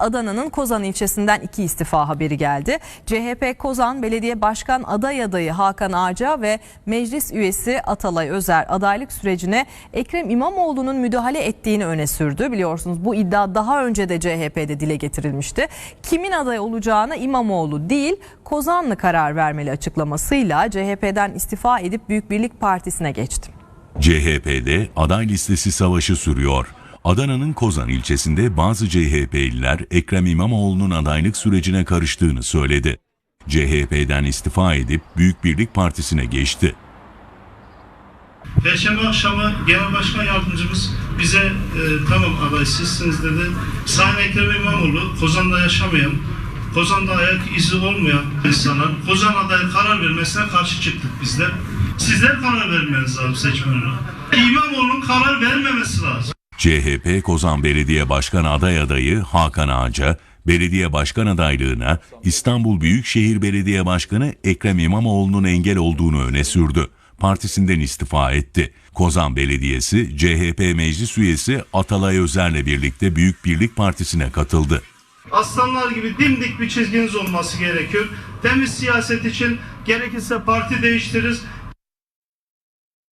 Adana'nın Kozan ilçesinden iki istifa haberi geldi. CHP Kozan Belediye Başkan aday adayı Hakan Ağca ve meclis üyesi Atalay Özer adaylık sürecine Ekrem İmamoğlu'nun müdahale ettiğini öne sürdü. Biliyorsunuz bu iddia daha önce de CHP'de dile getirilmişti. Kimin aday olacağına İmamoğlu değil Kozanlı karar vermeli açıklamasıyla CHP'den istifa edip Büyük Birlik Partisi'ne geçti. CHP'de aday listesi savaşı sürüyor. Adana'nın Kozan ilçesinde bazı CHP'liler Ekrem İmamoğlu'nun adaylık sürecine karıştığını söyledi. CHP'den istifa edip Büyük Birlik Partisi'ne geçti. Perşembe akşamı Genel Başkan Yardımcımız bize e, tamam aday sizsiniz dedi. Sayın Ekrem İmamoğlu Kozan'da yaşamayan, Kozan'da ayak izi olmayan insanlar Kozan adayı karar vermesine karşı çıktık bizler. Sizler karar vermeniz lazım seçmen olarak. İmamoğlu'nun karar vermemesi lazım. CHP Kozan Belediye Başkan aday adayı Hakan Ağca, belediye başkan adaylığına İstanbul Büyükşehir Belediye Başkanı Ekrem İmamoğlu'nun engel olduğunu öne sürdü. Partisinden istifa etti. Kozan Belediyesi, CHP meclis üyesi Atalay Özer'le birlikte Büyük Birlik Partisi'ne katıldı. Aslanlar gibi dimdik bir çizginiz olması gerekiyor. Temiz siyaset için gerekirse parti değiştiririz.